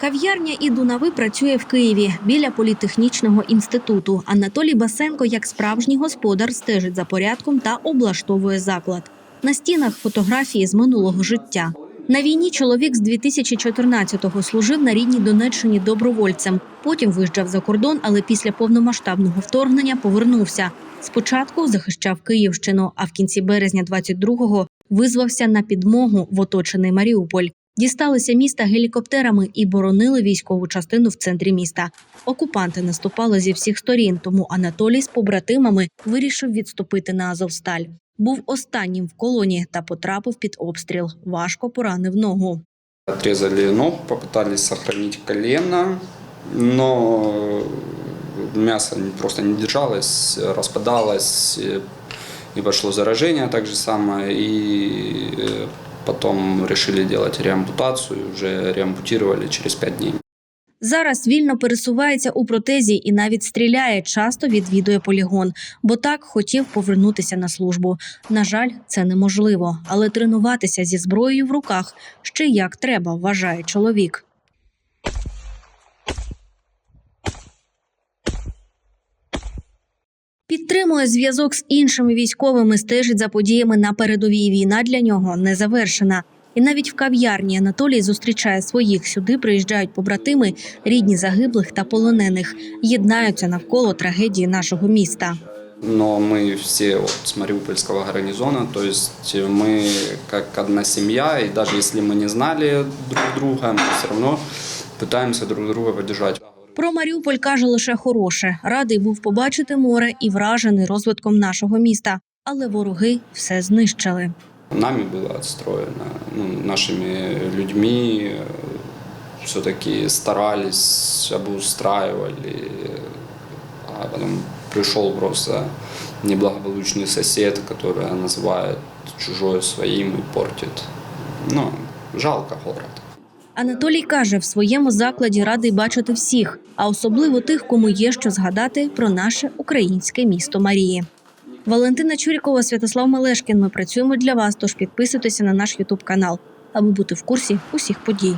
Кав'ярня і Дунави працює в Києві біля політехнічного інституту. Анатолій Басенко, як справжній господар, стежить за порядком та облаштовує заклад. На стінах фотографії з минулого життя. На війні чоловік з 2014-го служив на рідній Донеччині добровольцем. Потім виїжджав за кордон, але після повномасштабного вторгнення повернувся. Спочатку захищав Київщину, а в кінці березня 22-го визвався на підмогу в оточений Маріуполь Дісталися міста гелікоптерами і боронили військову частину в центрі міста. Окупанти наступали зі всіх сторін, тому Анатолій з побратимами вирішив відступити на Азовсталь. Був останнім в колоні та потрапив під обстріл. Важко поранив ногу. Отрезали ногу, попытались сохранить колено, но мясо не- просто не держалось, распадалось, э, и пошло заражение так же самое, и э, потом решили делать реампутацию, уже реампутировали через 5 дней. Зараз вільно пересувається у протезі і навіть стріляє, часто відвідує полігон, бо так хотів повернутися на службу. На жаль, це неможливо, але тренуватися зі зброєю в руках ще як треба, вважає чоловік. Підтримує зв'язок з іншими військовими, стежить за подіями на передовій. Війна для нього не завершена. І навіть в кав'ярні Анатолій зустрічає своїх. Сюди приїжджають побратими, рідні загиблих та полонених, єднаються навколо трагедії нашого міста. Но мы все вот с Мариупольского гарнизона, то есть мы как одна семья, и даже если мы не знали друг друга, мы все равно пытаемся друг друга поддержать. Про Маріуполь каже лише хороше. Радий був побачити море і вражений розвитком нашого міста. Але вороги все знищили. Нами было отстроено, ну, нашими людьми все-таки старались, обустраивали, а потом пришел просто неблагополучный сосед, который называет чужое своим и портит. Ну, жалко город. Анатолій каже, в своєму закладі радий бачити всіх, а особливо тих, кому є що згадати про наше українське місто Марії. Валентина Чурікова, Святослав Мелешкін. Ми працюємо для вас. Тож підписуйтеся на наш Ютуб канал, аби бути в курсі усіх подій.